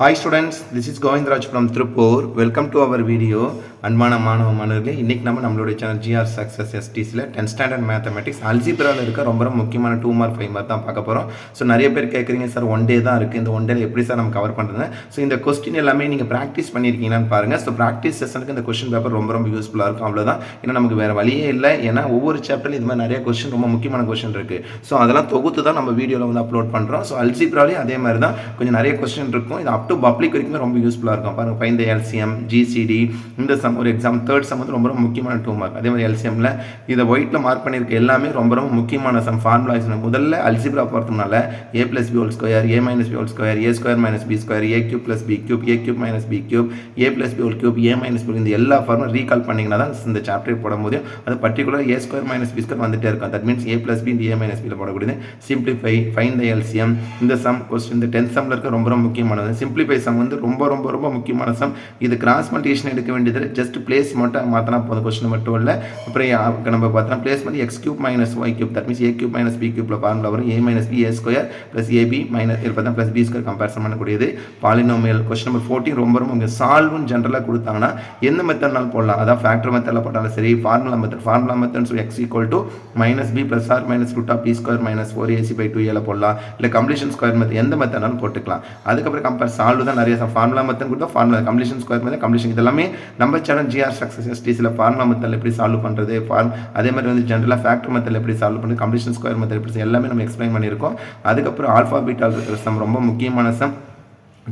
Hi students this is Govindaraj from Tiruppur welcome to our video அன்பான மாணவ மாணவர்களே இன்றைக்கி நம்ம நம்மளுடைய சேனல் ஜிஆர் சக்ஸஸ் எஸ்டிஸில் டென்த் ஸ்டாண்டர்ட் மேத்தமெட்டிக்ஸ் அல்ஜிப்ராவில் இருக்க ரொம்ப ரொம்ப முக்கியமான டூ மார்க் ஃபைவ் மார்க் தான் பார்க்க போகிறோம் ஸோ நிறைய பேர் கேட்குறீங்க சார் ஒன் டே தான் இருக்குது இந்த ஒன் டேல எப்படி சார் நம்ம கவர் பண்ணுறது ஸோ இந்த கொஸ்டின் எல்லாமே நீங்கள் ப்ராக்டிஸ் பண்ணியிருக்கீங்களான்னு பாருங்கள் ஸோ ப்ராக்டிஸ் செஷனுக்கு இந்த கொஸ்டின் பேப்பர் ரொம்ப ரொம்ப யூஸ்ஃபுல்லாக இருக்கும். அவ்வளோதான் ஏன்னா நமக்கு வேறு வழியே இல்லை. ஏன்னா ஒவ்வொரு சாப்டர்லையும் இது மாதிரி நிறைய கொஸ்டின் ரொம்ப முக்கியமான கொஸ்டின் இருக்குது ஸோ அதெல்லாம் தொகுத்து தான் நம்ம வீடியோவில் வந்து அப்லோட் பண்ணுறோம் ஸோ அல்ஜிப்ராலையும் அதே மாதிரி தான். கொஞ்சம் நிறைய கொஸ்டின் இருக்கும். இது அப் டு பப்ளிக் வரைக்குமே ரொம்ப யூஸ்ஃபுல்லாக இருக்கும். பாருங்கள் ஃபைன் த எல்சிஎம் ஜிசிடி இந்த சம் ஒரு எக்ஸாம் தேர்ட் சம் வந்து ரொம்ப ரொம்ப முக்கியமான டூ மார்க் அதே மாதிரி எல்சிஎம்ல இதை ஒயிட்டில் மார்க் பண்ணியிருக்க எல்லாமே ரொம்ப ரொம்ப முக்கியமான சம் ஃபார்முலாஸ் முதல்ல algebra பார்த்தோம்னால A plus B whole square A minus B whole square A square minus B square A cube plus B cube A cube minus B cube A plus B whole cube A minus B இந்த எல்லா ஃபார்மும் recall பண்ணிங்கன்னா தான் இந்த chapter போடும்போது அது particular A square minus B square வந்துட்டே இருக்கும். That means A plus B இந்த ஏ மைனஸ் பியில் போடக்கூடியது. சிம்பிளிஃபை ஃபைன் த எல்சிஎம் இந்த சம் கொஸ்டின் இந்த டென்த் சம்மில் இருக்க ரொம்ப ரொம்ப முக்கியமானது. சிம்பிளிஃபை சம் வந்து ரொம்ப ரொம்ப ரொம்ப முக்கியமான சம். இது கிராஸ் மல்டிஷன் எடுக்க வேண்டியது ஜஸ்ட் பிளேஸ் மட்டும் மாற்றினா போதும். கொஸ்டின் மட்டும் இல்லை. அப்புறம் நம்ம பார்த்தோம்னா பிளேஸ் வந்து X cube minus Y cube that means A cube minus B கியூப்ல formula வரும். A minus B A square plus AB minus இருப்பதான் பார்த்தா ப்ளஸ் பி ஸ்கொயர் கம்பேரிசன் பண்ணக்கூடியது. பாலினோமியல் கொஸ்டின் நம்பர் ஃபோர்டீன் ரொம்ப ரொம்ப இங்கே சால்வ்னு ஜென்ரலாக கொடுத்தாங்கன்னா எந்த மெத்தட்னாலும் போடலாம். அதான் ஃபேக்டர் மெத்தடில் போட்டாலும் சரி. Formula method formula method so X equal to minus B plus or minus root of B square minus four AC by two ஏல போடலாம். இல்லை கம்ப்ளீஷன் ஸ்கொயர் மெத்தட் எந்த மெத்தட்னாலும் போட்டுக்கலாம். அதுக்கப்புறம் கம்பேர் சால்வ் தான் நிறைய ஃபார்முலா மெத்தட் கொடுத்தா formula completion square method completion இதெல்லாமே நம்ம சேனல் ஜிஆர் சக்ஸஸ் எஸ்டிஸில் ஃபார்முலா மெத்தடில் எப்படி சால்வ் பண்ணுறது ஃபார்ம் அதே மாதிரி வந்து ஜென்ரலாக ஃபேக்டர் மெத்தடில் எப்படி சால்வ் பண்ணுறது கம்ப்ளீஷன் ஸ்கொயர் மெத்தட் எப்படி எல்லாமே நம்ம எக்ஸ்பிளைன் பண்ணியிருக்கோம். அதுக்கப்புறம் ஆல்ஃபா பீட்டால் இருக்கிற சம் ரொம்ப முக்கியமான sum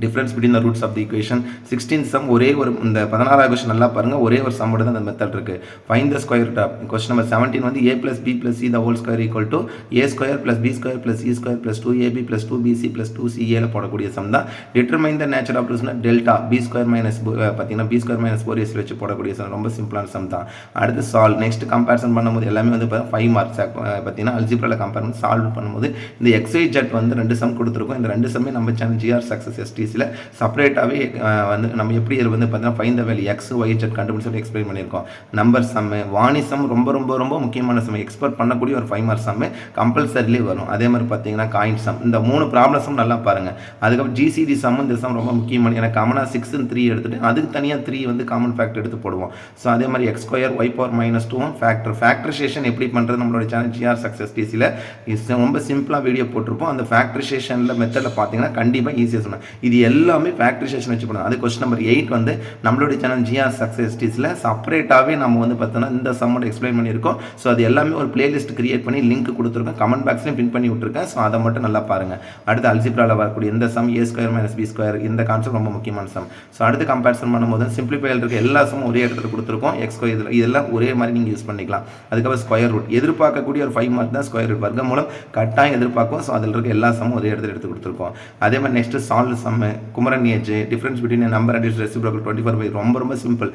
difference between the roots of the equation sixteen sum ஒரே ஒரு இந்த பதினாறாவது கொஸ்டின் நல்லா பாருங்க. ஒரே ஒரு சம்மோட தான் அந்த மெத்தட் இருக்குது find the square top question number seventeen வந்து A plus B plus C the whole square equal to A square plus B square plus C square plus two AB plus two BC plus two சிஏல போடக்கூடிய sum தான். Determine the nature of ரூட்ஸ்னா delta B square minus பார்த்தீங்கன்னா B square minus four இயர்ஸ் வச்சு போடக்கூடிய some ரொம்ப சிம்பிளான some தான். அடுத்து சால்வ் நெக்ஸ்ட் கம்பேரிசன் பண்ணும்போது எல்லாமே வந்து ஃபைவ் மார்க்ஸ் பார்த்தீங்கன்னா அல்ஜிப்ரால கம்பேர் பண்ணி சால்வ் பண்ணும்போது இந்த எக்ஸை ஜெட் வந்து ரெண்டு சம் கொடுத்துருக்கோம். இந்த ரெண்டு சம்மே நம்ம சேனல் ஜிஆர் சக்ஸஸ் எஸ்டிஸில் செப்பரேட்டாகவே வந்து நம்ம எப்படி வந்து பார்த்தீங்கன்னா find the value X Y set கண்டுபிடிச்சு சொல்லி எக்ஸ்பிளைன் பண்ணியிருக்கோம். நம்பர் சம்மு வாணி சம் ரொம்ப ரொம்ப ரொம்ப முக்கியமான சம்மு எக்ஸ்பெக்ட் பண்ணக்கூடிய ஒரு ஃபைவ் மார்க் சம்மு கம்பல்சரிலே வரும். அதே மாதிரி பார்த்தீங்கன்னா காயின் சம் இந்த மூணு ப்ராப்ளம்ஸும் நல்லா பாருங்கள் அதுக்கப்புறம் ஜிசிடி சம் இந்த சம் ரொம்ப முக்கியமான எனக்கு காமனாக சிக்ஸ் த்ரீ எடுத்துட்டு அதுக்கு தனியாக த்ரீ வந்து காமன் ஃபேக்டர் எடுத்து போடுவோம். ஸோ அதே மாதிரி X square Y power minus டூவும் ஃபேக்டர் ஃபேக்டரைசேஷன் எப்படி பண்ணுறது நம்மளோட சேனல் ஜிஆர் சக்ஸஸ் டிசியில் ரொம்ப சிம்பிளாக வீடியோ போட்டிருப்போம். அந்த ஃபேக்டரைசேஷனில் மெத்தடில் பார்த்தீங்கன்னா கண்டிப்பாக ஈஸியாக சொன்னேன். இது எல்லாமே ஃபேக்டரைசேஷன் வச்சு பண்ணுவோம் அது கொஸ்டின் நம்பர் எயிட் வந்து நம்மளுடைய சேனல் ஜிஆர் சக்ஸஸ் டிஸில் செப்பரேட்டாகவே நம்ம வந்து பார்த்தோன்னா இந்த சம்மோட எக்ஸ்பிளைன் பண்ணியிருக்கோம். ஸோ அது எல்லாமே ஒரு பிளேலிஸ்ட் கிரியேட் பண்ணி லிங்க் கொடுத்துருக்கேன் கமெண்ட் பாக்ஸ்லையும் பின் பண்ணி விட்டுருக்கேன். ஸோ அதை மட்டும் நல்லா பாருங்கள் அடுத்து அல்ஜிப்ராவில் வரக்கூடிய இந்த sum A square minus B square இந்த கான்செப்ட் ரொம்ப முக்கியமான சம் ஸோ அடுத்து கம்பேரிசன் பண்ணும்போது சிம்பிளிஃபைல் இருக்க எல்லா சமும் ஒரே இடத்துல கொடுத்துருக்கோம். எக்ஸ் ஸ்கொயர் இதில் இதெல்லாம் ஒரே மாதிரி நீங்கள் யூஸ் பண்ணிக்கலாம். அதுக்கப்புறம் ஸ்கொயர் ரூட் எதிர்பார்க்கக்கூடிய ஒரு ஃபைவ் மார்க் தான் ஸ்கொயர் ரூட் வர்க்கம் மூலம் கட்டாயம் எதிர்பார்க்கும். ஸோ அதில் இருக்க எல்லா சமும் ஒரே இடத்துல எடுத்து கொடுத்துருக்கோம். அதே மாதிரி next solve sum Kumaran age difference between number and is reciprocal twenty four by ரொம்ப ரொம்ப simple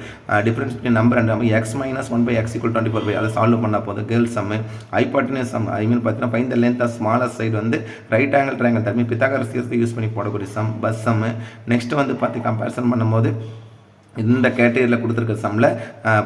difference between number and நம்ம X minus one by X equal twenty four by அதை சால்வ் பண்ணால் போதும். கேர்ள் சம்மு ஐபாட்டினஸ் சம் ஐ மீன் பார்த்தீங்கன்னா find the length of smallest side வந்து ரைட் ஆங்கிள் ட்ரையாங்கிள் தர்மி பித்தாகரஸ் யூஸ் பண்ணி போடக்கூடிய சம் பஸ் சம்மு நெக்ஸ்ட் வந்து பார்த்து கம்பேரிசன் பண்ணும்போது இந்த கேட்டகரியில் கொடுத்துருக்க சம்மில்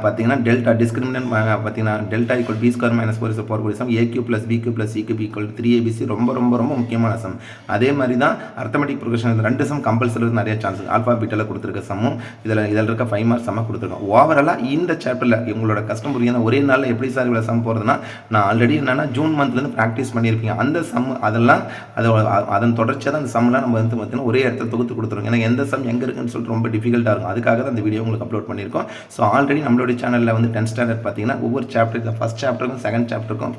பார்த்தீங்கன்னா டெல்டா டிஸ்கிரிமினன் பார்த்தீங்கன்னா delta equal B square minus four போகக்கூடிய sum A Q plus B Q plus C Q equal three ABC ரொம்ப ரொம்ப ரொம்ப முக்கியமான சம் அதே மாதிரி தான் அர்த்தமெட்டிக் ப்ரொகஷன் ரெண்டு சம் கம்பல்சரி நிறைய சான்சஸ் ஆல்ஃபா பீட்டில் கொடுத்துருக்க சம்மும் இதில் இதில் இருக்க ஃபைவ் மார்க்ஸ் சம்மாக கொடுத்துருக்கோம். ஓவராலாக இந்த சாப்டரில் உங்களோட கஷ்டம் புரியுது ஒரே நாளில் எப்படி சார் இவ்வளோ சம் போகிறதுனா நான் ஆல்ரெடி என்னென்னா ஜூன் மந்த்லேருந்து ப்ராக்டிஸ் பண்ணியிருப்பீங்க. அந்த சம் அதெல்லாம் அதோட அதன் தொடர்ச்சியாக தான் அந்த சம்லாம் நம்ம வந்து பார்த்தீங்கன்னா ஒரே இடத்துல தொகுத்து கொடுத்துருவோம் ஏன்னா எந்த சம் எங்கே இருக்குன்னு சொல்லிட்டு ரொம்ப டிஃபிகல்ட்டாக இருக்கும். அதுக்காக தான் அந்த வீடியோ உங்களுக்கு அப்லோட் பண்ணியிருக்கோம். ஸோ ஆல்ரெடி நம்மளுடைய சேனலில் வந்து டென்த் ஸ்டாண்டர்ட் பார்த்தீங்கன்னா ஒவ்வொரு சாப்டருக்கு ஃபஸ்ட் சாப்டருக்கும் second சாப்டருக்கும்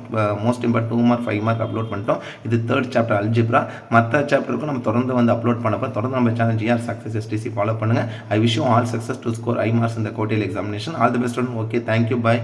most important two mark five mark upload பண்ணிட்டோம். இது தேர்ட் சாப்டர் அல்ஜிப்ரா மற்ற சாப்டருக்கும் நம்ம தொடர்ந்து வந்து அப்லோட் பண்ணப்போ தொடர்ந்து நம்ம channel GR success STC follow பண்ணுங்கள் I wish all success to score high marks இந்த கோட்டையில் examination all the best okay thank you bye